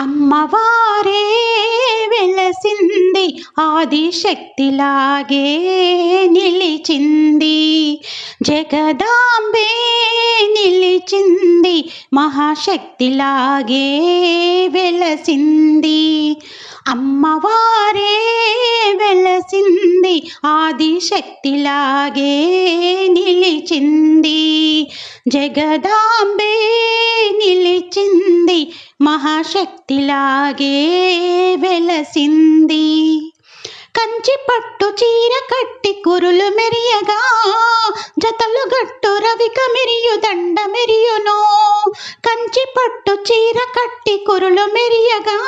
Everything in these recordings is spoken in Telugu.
అమ్మవారే వెలసింది ఆదిశక్తిలాగే నిలిచింది. జగదాంబే నిలిచింది మహాశక్తిలాగే వెలసింది. అమ్మవారే వెలసింది ఆదిశక్తిలాగే నిలిచింది. జగదాంబే నిలిచింది శక్తిలాగే వెలసింది కంచి పట్టు చీర కట్టి కురులు మెరియగా జతలు గట్టు రవిక మెరియు దండ మెరియును కంచి పట్టు చీర కట్టి కురులు మెరియగా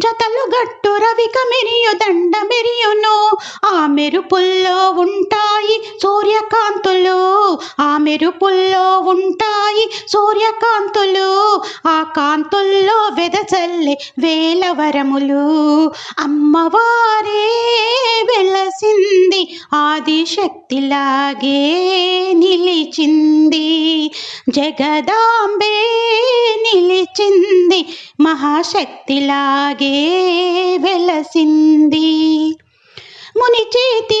జతలు గట్టు రవిక మెరియు దండ మెరియును మెరుపుల్లో ఉంటాయి సూర్యకాంతులు. ఆ మెరుపుల్లో ఉంటాయి సూర్యకాంతులు. ఆ కాంతుల్లో వెదచల్లే వేలవరములు. అమ్మవారే వెలసింది ఆదిశక్తిలాగే నిలిచింది. జగదాంబే నిలిచింది మహాశక్తిలాగే వెలసింది ముని చేతి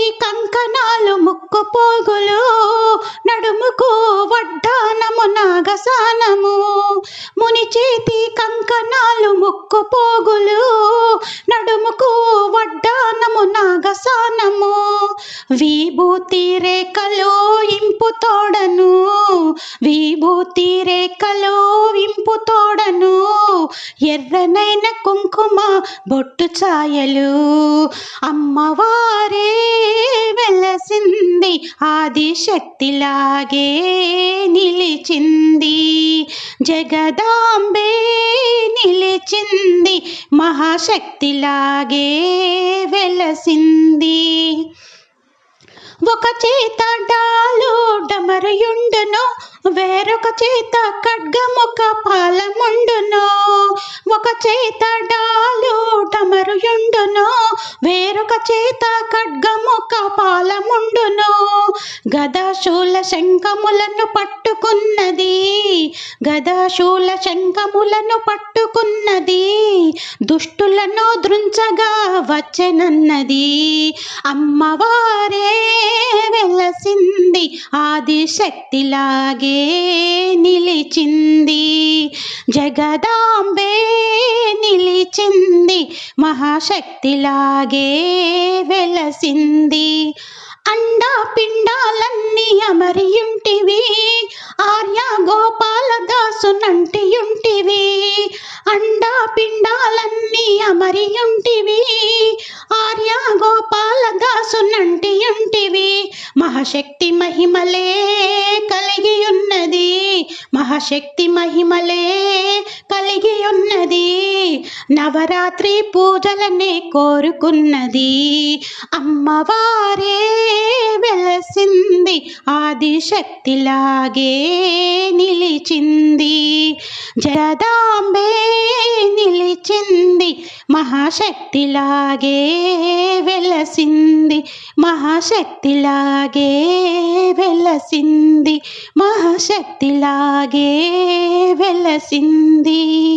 కంకణాలు పోగులు నడుముకు వడ్డానము నాగసానము. ముని చేతి కంకణాలు ముక్కు పోగులు నడుముకు వడ్డానము నాగసానము. విభూతి రేఖలో ఇంపు తోడను. విభూతి రేఖలో ఇంపు తోడను. ఎర్రనైన కుంకుమ బొట్టు ఛాయలు. అమ్మవారే వెలసింది ఆదిశక్తిలాగే నిలిచింది. జగదాంబే నిలిచింది మహాశక్తిలాగే వెలసింది. ఒక చేత డాలు డమరయుండును వేరొక చేత ఖడ్గముఖ పాలముండును ఒక చేత డాలు డమరయుండును వేరొక చేత ఖడ్గముఖ పాలముండును. గదాశూల శంఖములను పట్టుకున్నది. గదాశూల శంఖములను పట్టుకున్నది. దుష్టులను దృంచగా వచ్చెనన్నది. అమ్మవారే వెలసింది. ఆదిశక్తిలాగే నిలిచింది. జగదాంబే నిలి మహాశక్తిలాగే వెలసింది. అండా పిండాలన్నీ అమరియుంటివి. ఆర్య గోపాలదాసు నంటియుంటివి. అండా పిండాలన్నీ అమరియుంటివి. ఆర్య గోపాలదాసు నంటియుంటివి. మహాశక్తి మహిమలే కలిగి ఉన్నది మహాశక్తి మహిమలే కలిగి ఉన్నది నవరాత్రి పూజలనే కోరుకున్నది. అమ్మవారే వెలసింది ఆదిశక్తిలాగే నిలిచింది. జగదాంబే నిలిచింది మహాశక్తిలాగే వెలసింది. మహాశక్తిలాగే వెలసింది మహాశక్తిలాగే వెలసింది.